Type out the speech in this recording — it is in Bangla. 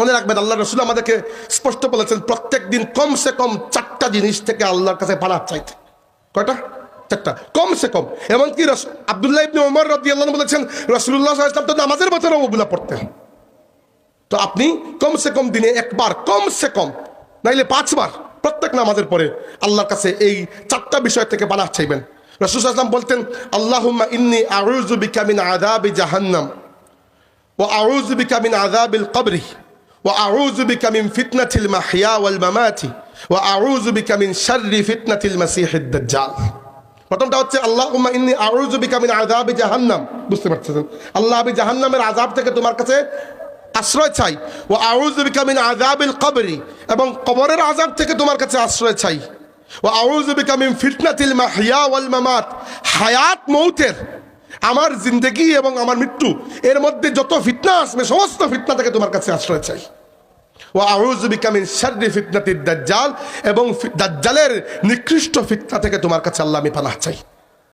মনে রাখবেন, আল্লাহ রসুল আমাদেরকে স্পষ্ট বলেছেন প্রত্যেক দিন কমসে কম চারটা জিনিস থেকে আল্লাহর কাছে পানার চাইতে। কয়টা? চারটা। কমসে কম। এমনকি আব্দুল্লাহ ইবনে ওমর রদি আল্লাহ বলেছেন রসুল্লাহ ইসলাম তো নামাজের বছরও ওগুলা পড়তেন। তো আপনি কমসে কম দিনে একবার, কমসে কম, নাইলে পাঁচবার প্রত্যেক নামাজের পরে আল্লাহর কাছে এই চারটা বিষয় থেকে বানা চাইবেন। রসুল আসলাম বলতেন, আল্লাহুম্মা ইন্নি আউযু বিকা মিন আযাবি জাহান্নাম ওয়া আউযু বিকা মিন আযাবিল কবরি। মিন ফিতনাতিল মাহইয়া ওয়াল মামাতি ওয়া আউযু বিকা মিন শাররি ফিতনাতিল মাসিহিদ দাজ্জাল প্রথমটা হচ্ছে, আল্লাহুম্মা ইন্নি আউযু বিকা মিন আযাবি জাহান্নাম। বুঝতে পারছেন আল্লাহ আমি জাহান্নামের আযাব থেকে তোমার কাছে আশ্রয় চাই। ও আউযু বিকা মিন আযাবিল কবরি। এবং কবরের আযাব থেকে তোমার কাছে আশ্রয় চাই। ও আউযু বিকা মিন ফিতনাতিল মাহইয়া ওয়াল মামাত। হায়াত মৌতের আমার জিন্দগি এবং আমার মৃত্যু, এর মধ্যে যত ফিতনা আসবে, সমস্ত ফিতনা থেকে তোমার কাছে আশ্রয় চাই। ও মিন ফিতনাতিদ দাজ্জাল, এবং দাজ্জালের নিকৃষ্ট ফিতনা থেকে তোমার কাছে আল্লাহ আমি পানাহ চাই।